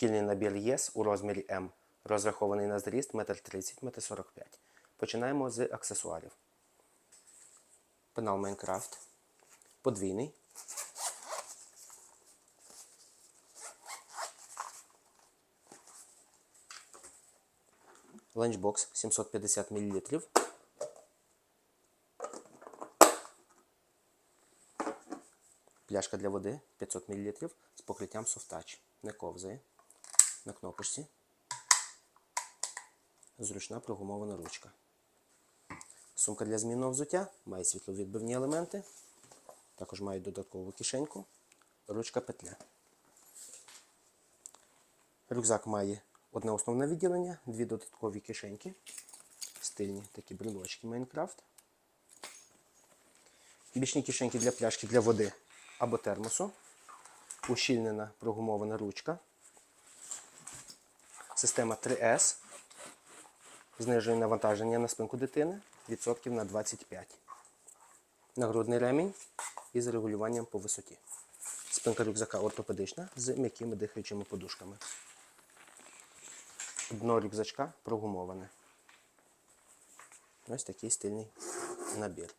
Шкільний набір ЄС у розмірі М, розрахований на зріст 1,30 м, 1,45 м. Починаємо з аксесуарів. Пенал Майнкрафт. Подвійний. Ланчбокс 750 мл. Пляшка для води 500 мл з покриттям Soft Не ковзає. На кнопочці. Зручна прогумована ручка. Сумка для змінного взуття має світловідбивні елементи. Також має додаткову кишеньку. Ручка петля. Рюкзак має одне основне відділення, дві додаткові кишеньки. Стильні такі брелочки Майнкрафт. Бічні кишеньки для пляшки для води або термосу. Ущільнена прогумована ручка. Система 3S. Знижує навантаження на спинку дитини відсотків на 25. Нагрудний ремінь із регулюванням по висоті. Спинка рюкзака ортопедична з м'якими дихаючими подушками. Дно рюкзачка прогумоване. Ось такий стильний набір.